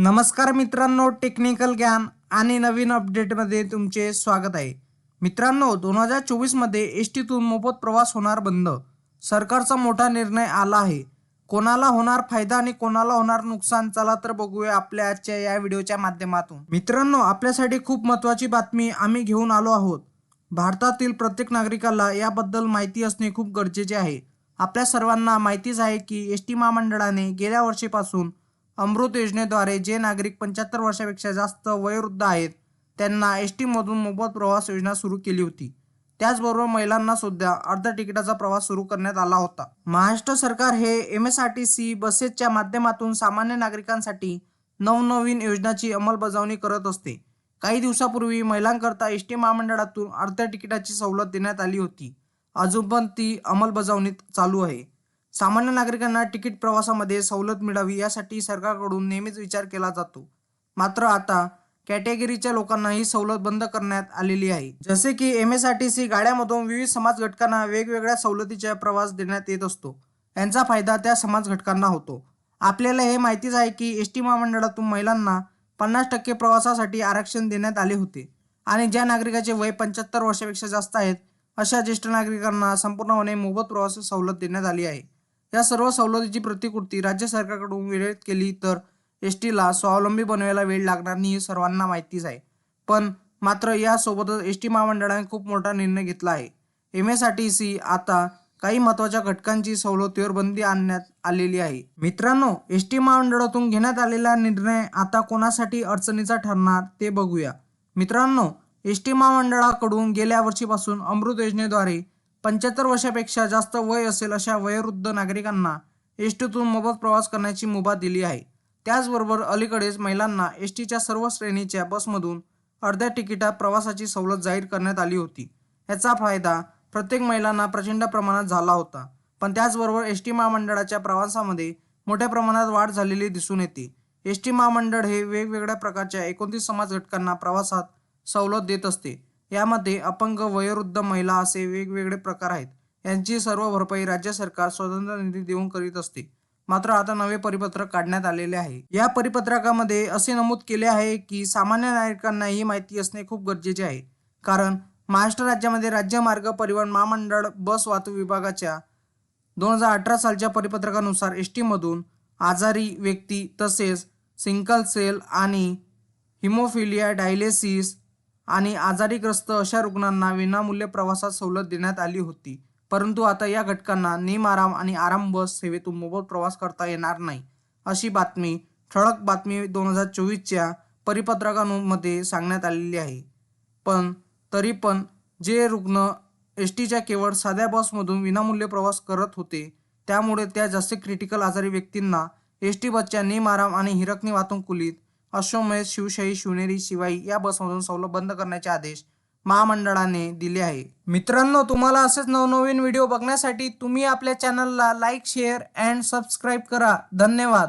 नमस्कार मित्रांनो टेक्निकल ज्ञान आणि नवीन अपडेटमध्ये तुमचे स्वागत आहे. मित्रांनो दोन हजार चोवीसमध्ये एस टीतून मोफत प्रवास होणार बंद. सरकारचा मोठा निर्णय आला आहे. कोणाला होणार फायदा आणि कोणाला होणार नुकसान चला तर बघूया आपल्या आजच्या या व्हिडिओच्या माध्यमातून. मित्रांनो आपल्यासाठी खूप महत्त्वाची बातमी आम्ही घेऊन आलो आहोत. भारतातील प्रत्येक नागरिकाला याबद्दल माहिती असणे खूप गरजेचे आहे. आपल्या सर्वांना माहितीच आहे की एस टी महामंडळाने गेल्या वर्षीपासून अमृत योजनेद्वारे जे नागरिक पंच्याहत्तर वर्षापेक्षा जास्त वयोवृद्ध आहेत त्यांना एस टीमधून मोफत प्रवास योजना सुरू केली होती. त्याचबरोबर महिलांना सुद्धा अर्ध्या तिकिटाचा प्रवास सुरू करण्यात आला होता. महाराष्ट्र सरकार हे M S R T C बसेसच्या माध्यमातून सामान्य नागरिकांसाठी नवनवीन योजनाची अंमलबजावणी करत असते. काही दिवसापूर्वी महिलांकरता एस टी महामंडळातून अर्ध्या तिकिटाची सवलत देण्यात आली होती. अजून पण ती अंमलबजावणीत चालू आहे. सामान्य नागरिकांना तिकीट प्रवासामध्ये सवलत मिळावी यासाठी सरकारकडून नेहमीच विचार केला जातो. मात्र आता कॅटेगरीच्या लोकांना ही सवलत बंद करण्यात आलेली आहे. जसे की M S R T C गाड्यामधून विविध समाज घटकांना वेगवेगळ्या सवलतीचा प्रवास देण्यात येत असतो. यांचा फायदा त्या समाज घटकांना होतो. आपल्याला हे माहितीच आहे की एस टी महामंडळातून महिलांना पन्नास टक्के प्रवासासाठी आरक्षण देण्यात आले होते. आणि ज्या नागरिकाचे वय पंच्याहत्तर वर्षापेक्षा जास्त आहेत अशा ज्येष्ठ नागरिकांना संपूर्णपणे मोफत प्रवास सवलत देण्यात आली आहे. या सर्व सवलतीची प्रतिकृती राज्य सरकारकडून वेळेत केली तर एस टीला स्वावलंबी बनवायला वेळ लागणार नाही हे सर्वांना माहितीच आहे. पण मात्र यासोबतच एस टी महामंडळाने खूप मोठा निर्णय घेतला आहे. M S R T C आता काही महत्त्वाच्या घटकांची सवलतीवर बंदी आणण्यात आलेली आहे. मित्रांनो एस टी महामंडळातून घेण्यात आलेला निर्णय आता कोणासाठी अडचणीचा ठरणार ते बघूया. मित्रांनो एस टी महामंडळाकडून गेल्या वर्षीपासून अमृत योजनेद्वारे पंच्याहत्तर वर्षापेक्षा जास्त वय असेल अशा वयोवृद्ध नागरिकांना एस टीतून मोफत प्रवास करण्याची मुभा दिली आहे. त्याचबरोबर अलीकडेच महिलांना एस टीच्या सर्व श्रेणीच्या बसमधून अर्ध्या तिकिटात प्रवासाची सवलत जाहीर करण्यात आली होती. याचा फायदा प्रत्येक महिलांना प्रचंड प्रमाणात झाला होता. पण त्याचबरोबर एस टी महामंडळाच्या प्रवासामध्ये मोठ्या प्रमाणात वाढ झालेली दिसून येते. एस टी महामंडळ हे वेगवेगळ्या प्रकारच्या एकोणतीस समाज घटकांना प्रवासात सवलत देत असते. यामध्ये अपंग वयोवृद्ध महिला असे वेगवेगळे प्रकार आहेत. यांची सर्व भरपाई राज्य सरकार स्वतंत्र निधी देऊन करीत असते. मात्र आता नवे परिपत्रक काढण्यात आलेले आहे. या परिपत्रकामध्ये असे नमूद केले आहे की सामान्य नागरिकांना ही माहिती असणे खूप गरजेचे आहे. कारण महाराष्ट्र राज्यामध्ये राज्य मार्ग परिवहन महामंडळ बस वाहतूक विभागाच्या दोन हजार अठरा सालच्या परिपत्रकानुसार एस टीमधून आजारी व्यक्ती तसेच सिंकल सेल आणि हिमोफिलिया डायलेसिस आणि आजारीग्रस्त अशा रुग्णांना विनामूल्य प्रवासात सवलत देण्यात आली होती. परंतु आता या घटकांना निमआराम आणि आराम बस सेवेतून मोफत प्रवास करता येणार नाही अशी बातमी ठळक बातमी दोन हजार चोवीसच्या परिपत्रकांमध्ये सांगण्यात आलेली आहे. पण तरी पण जे रुग्ण एस टीच्या केवळ साध्या बसमधून विनामूल्य प्रवास करत होते त्यामुळे त्या जास्त क्रिटिकल आजारी व्यक्तींना एस टी बसच्या नेमाराम आणि हिरकणी वातानुकूलित अश्वमेध शिवशाही शिवनेरी शिवाई या बसमधून सवलत बंद करण्याचे आदेश महामंडळाने दिले आहे. मित्रांनो तुम्हाला असेच नवनवीन व्हिडिओ बघण्यासाठी तुम्ही आपल्या चॅनलला लाईक शेअर अँड सबस्क्राईब करा. धन्यवाद.